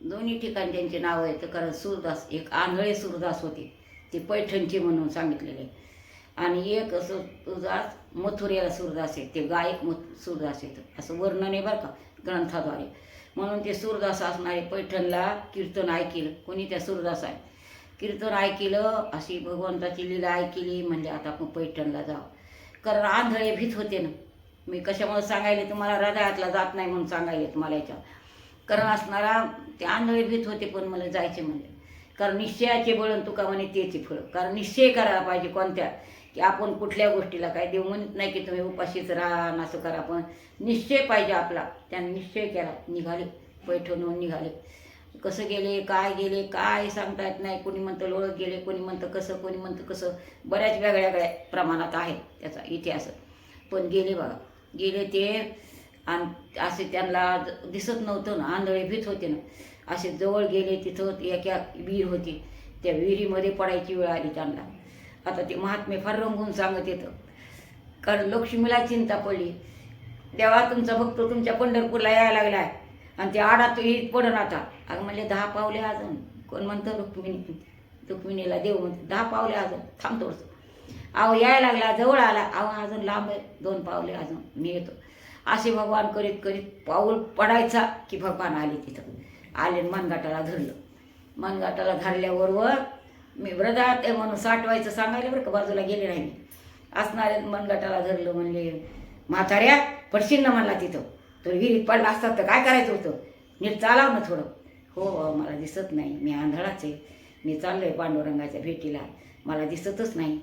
दोन्ही ठिकाणी त्यांचे नावं आहेत. कारण सूरदास एक आंधळे सूरदास होते. ते पैठणचे म्हणून सांगितलेले. आणि एक असं सूरदास मथुरेला सूरदास आहेत. ते गायक मथ सूरदास आहेत. असं वर्णन आहे बरं का ग्रंथाद्वारे. म्हणून ते सूरदास असणारे पैठणला कीर्तन ऐकिलं. कोणी त्या सूरदास आहे? कीर्तन ऐकिलं अशी भगवंताची लीला ऐकिली म्हणजे आता आपण पैठणला जावं कारण आंधळे भीत होते ना. मी कशामुळे सांगायले? तुम्हाला हृदयातला जात नाही म्हणून सांगायले तुम्हाला याच्यावर. कारण असणारा ते आंधळे भीत होते पण मला जायचे म्हणजे कारण निश्चयाचे बळण तुका म्हणे तेचे फळ. कारण निश्चय करायला पाहिजे कोणत्या? की आपण कुठल्या गोष्टीला काय देऊ म्हणत नाही की तुम्ही उपाशीच राहा ना असं करा. पण निश्चय पाहिजे आपला. त्याने निश्चय केला. निघाले. पैठणहून निघाले. कसं गेले? काय गेले? काय सांगता येत नाही. कोणी म्हणतं लोळत गेले कोणी म्हणतं कसं कोणी म्हणतं कसं. बऱ्याच वेगळ्या वेगळ्या प्रमाणात आहे त्याचा इतिहास. पण गेले बघा. गेले ते आणि असे त्यांना दिसत नव्हतं ना आंधळे भीत होते ना. असे जवळ गेले तिथं एका विहीर होती. त्या विहिरीमध्ये पडायची वेळ आली त्यांना. आता ते महात्मे फार रंगून सांगत येतं. कारण लक्ष्मीला चिंता पडली. देवा तुमचा भक्त तुमच्या पंढरपूरला यायला लागलाय. आणि ते आडा तो येत पडन आता. अगं म्हणले दहा पावले अजून. कोण म्हणतं? रुक्मिणी. रुक्मिणीला देव म्हणते दहा पावले अजून. थांब थोडंसं. अहो यायला लागला. जवळ आला. अहो अजून लांब आहे. दोन पावले अजून. मी येतो. असे भगवान करीत करीत पाऊल पडायचा की भगवान आले तिथं. आले मनगाटाला धरलं. मनगाटाला धरल्याबरोबर मी व्रतात आहे म्हणून साठवायचं सांगायला बरं का बाजूला गेले नाही. मी असणारे मनगटाला धरलं म्हणले म्हाताऱ्या पडशील ना म्हणला तिथं. तर विहिरीत पडला असतात तर काय करायचं होतं? नीट चालाव ना थोडं. हो मला दिसत नाही. मी आंधळाच आहे. मी चाललो आहे पांडुरंगाच्या भेटीला. मला दिसतच नाही.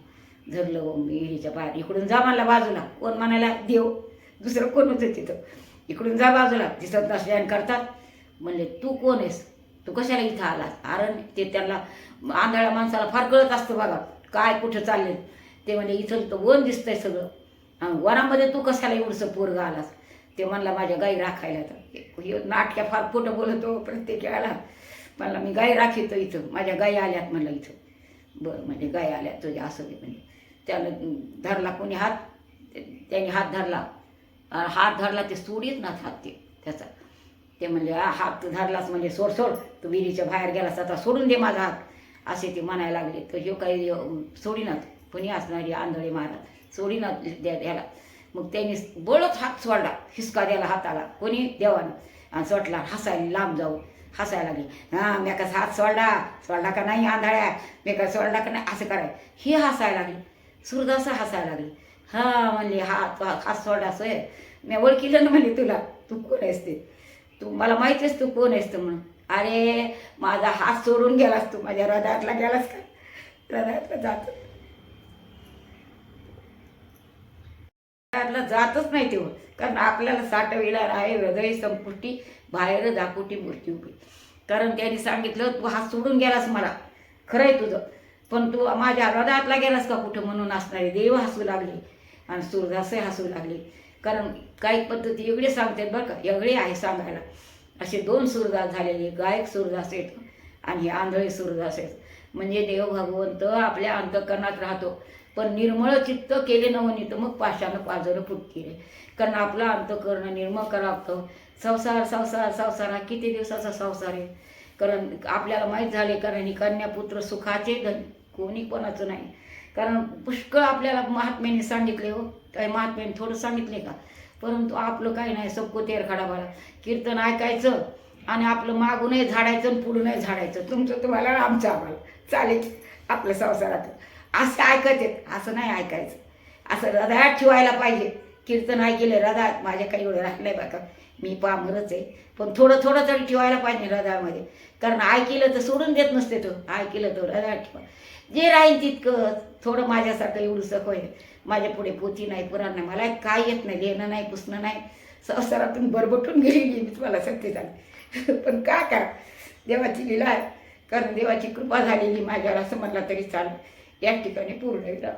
धरलं मी विहिरीच्या बाहेर इकडून जा म्हणला बाजूला. कोण म्हणायला? देव. दुसरं कोण होतं तिथं? इकडून जा बाजूला दिसत नसल्यान करतात. म्हणले तू कोण आहेस? तू कशाला इथं आलास? कारण ते त्यांना आंधळ्या माणसाला फार कळत असतं बघा काय कुठं चालले ते म्हणजे इथं तर वन दिसतंय सगळं. आणि वनामध्ये तू कशाला एवढंसं पोरगा आलास? ते म्हणला माझ्या गाई राखायला तर. नाटक्या फार खोटं बोलतो प्रत्येक वेळेला. म्हणला मी गाई राखीतो इथं. माझ्या गाई आल्यात म्हणलं इथं. बरं म्हणजे गाय आल्या तुझ्या असं म्हणजे त्यानं धरला कोणी हात? त्यांनी त्याने हात धरला. हात धरला ते सोडीत ना हात ते. त्याचा. ते म्हणले हात तू धरलास म्हणजे सोड सोड. तू विहिरीच्या बाहेर गेलास आता सोडून दे माझा हात. असे ते म्हणायला लागले. तर ह्यो काही सोडीनात कोणी असणारी आंधळे महाराज. सोडीनात द्या द्याला मग त्यांनी बळच हात सोडला. हिसका द्यायला हाताला. कोणी? देवानं. आणि सोडला. हसायला लांब जाऊ. हसायला लागले. हां मी कसा हात सोडला? सोडला का नाही आंधळ्या? मी का सोडला का नाही? असं कराय हे हसायला लागले. सुरदासा हसायला लागले. हा म्हणले हात हात सोडला आहे मी ओळखीलं ना म्हणली तुला. तू कोण आहेस ते? तू मला माहितीच तू कोण आहेस तू म्हणून. अरे माझा हात सोडून गेलास तू. माझ्या हृदयातला गेलास का? हृदयातला जात. हृदयातला जातच नाही तेव्हा कारण आपल्याला साठविला आहे हृदय संपुष्टी बाहेर दापुटी मूर्ती उभी. कारण त्यांनी सांगितलं तू हात सोडून गेलास मला. खरं आहे तुझं. पण तू माझ्या हृदयातला गेलास का कुठं? म्हणून असणारे देव हसू लागले. आणि सूरदासही हसू लागले. कारण काही पद्धती वेगळे सांगतात बरं का वेगळे आहे सांगायला. असे दोन सूरदास झालेले गायक सूरदास आहेत आणि हे आंधळे सूरदास आहेत म्हणजे देव भगवंत आपल्या अंतकरणात राहतो. पण निर्मळ चित्त केले नवनीत मग पाशानं पाजरं फुट केले कारण आपलं अंतकरण निर्मळ करावं. संसार संसार संसार हा किती दिवसाचा संसार आहे? कारण आपल्याला माहीत झाले कारण ही कन्यापुत्र सुखाचे धन कोणी कोणाचं नाही. कारण पुष्कळ आपल्याला महात्म्याने सांगितले हो. काही महात्म्याने थोडं सांगितले का? परंतु आपलं काही नाही सबको तेर खडाबाला कीर्तन ऐकायचं आणि आपलं मागूनही झाडायचं आणि पुढूनही झाडायचं. तुमचं तुम्हाला आमचं आम्हाला चालेल आपल्या संसारात. असं ऐकत आहेत असं नाही ऐकायचं. असं हृदयात ठेवायला पाहिजे. कीर्तन ऐकले हृदयात माझ्या काही एवढं राहिलं आहे बाका. मी पामरच आहे. पण थोडं थोडं तरी ठेवायला पाहिजे हृदयामध्ये कारण ऐकलं तर सोडून देत नसते तो. ऐकलं तर हृदयात ठेवा. जे राहील तितकं थोडं माझ्यासारखं एवढंसं होय माझ्या पुढे पोथी नाही पुराण नाही. मला काय येत नाही. लिहिणं नाही पुसणं नाही. संसारातून बरबटून गेलेली मी. तुम्हाला सत्य झाली पण काय का देवाची लिला आहे. कारण देवाची कृपा झालेली माझ्यावर असं म्हटलं तरी चालेल. या ठिकाणी पूर्ण एकदा